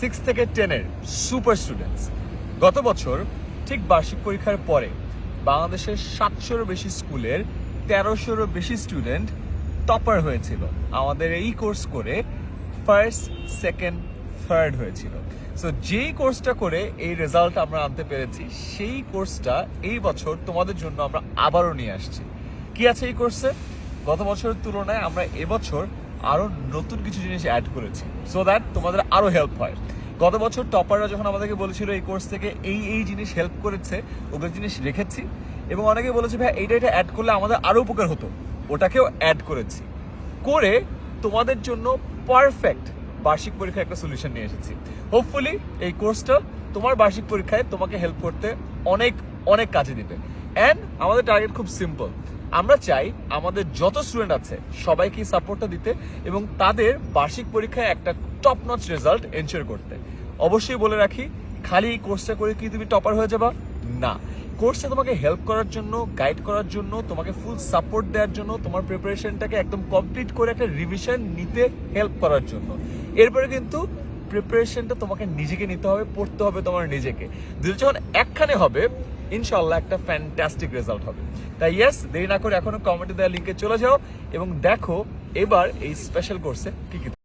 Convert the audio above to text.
Six থেকে টেনের super students গত বছর ঠিক বার্ষিক পরীক্ষার পরে বাংলাদেশের সাতশোরও বেশি স্কুলের তেরোশোরও বেশি স্টুডেন্ট টপার হয়েছিল। আমাদের এই কোর্স করে ফার্স্ট সেকেন্ড থার্ড হয়েছিল। সো যেই কোর্সটা করে এই রেজাল্ট আমরা আনতে পেরেছি, সেই কোর্সটা এই বছর তোমাদের জন্য আমরা আবারও নিয়ে আসছি। কি আছে এই কোর্সে গত বছরের তুলনায় আমরা এবছর আরও নতুন কিছু জিনিস অ্যাড করেছি। সো দ্যাট তোমাদের আরও হেল্প হয়। গত বছর টপাররা যখন আমাদেরকে বলেছিল এই কোর্স থেকে এই এই জিনিস হেল্প করেছে, ওগুলো জিনিস রেখেছি, এবং অনেকে বলেছে, ভাই, এইটা এটা অ্যাড করলে আমাদের আরও উপকার হতো। ওটাকেও অ্যাড করেছি। করে তোমাদের জন্য পারফেক্ট বার্ষিক পরীক্ষার একটা সলিউশন নিয়ে এসেছি। হোপফুলি এই কোর্সটা তোমার বার্ষিক পরীক্ষায় তোমাকে হেল্প করতে অনেক অনেক কাজে দিবে। অ্যান্ড আমাদের টার্গেট খুব সিম্পল আমরা চাই আমাদের যত স্টুডেন্ট আছে সবাইকে সাপোর্টটা দিতে এবং তাদের বার্ষিক পরীক্ষায় একটা টপ নচ রেজাল্ট এনশিওর করতে। অবশ্যই বলে রাখি, খালি এই কোর্সটা করে কি তুমি টপার হয়ে যাবা? না। কোর্সটা তোমাকে হেল্প করার জন্য গাইড করার জন্য, তোমাকে ফুল সাপোর্ট দেওয়ার জন্য, তোমার প্রিপারেশনটাকে একদম কমপ্লিট করে একটা রিভিশন নিতে হেল্প করার জন্য। এরপরে কিন্তু প্রিপারেশনটা তোমাকে নিজেকে নিতে হবে, পড়তে হবে তোমার নিজেকে। দুটো যখন একখানে হবে ইনশাল্লাহ একটা ফ্যান্টাস্টিক রেজাল্ট হবে। তাই ইয়েস দেরি না করে এখনও কমেন্টে দেওয়া লিঙ্কে চলে যাও এবং দেখো এবার এই স্পেশাল কোর্সে কি কি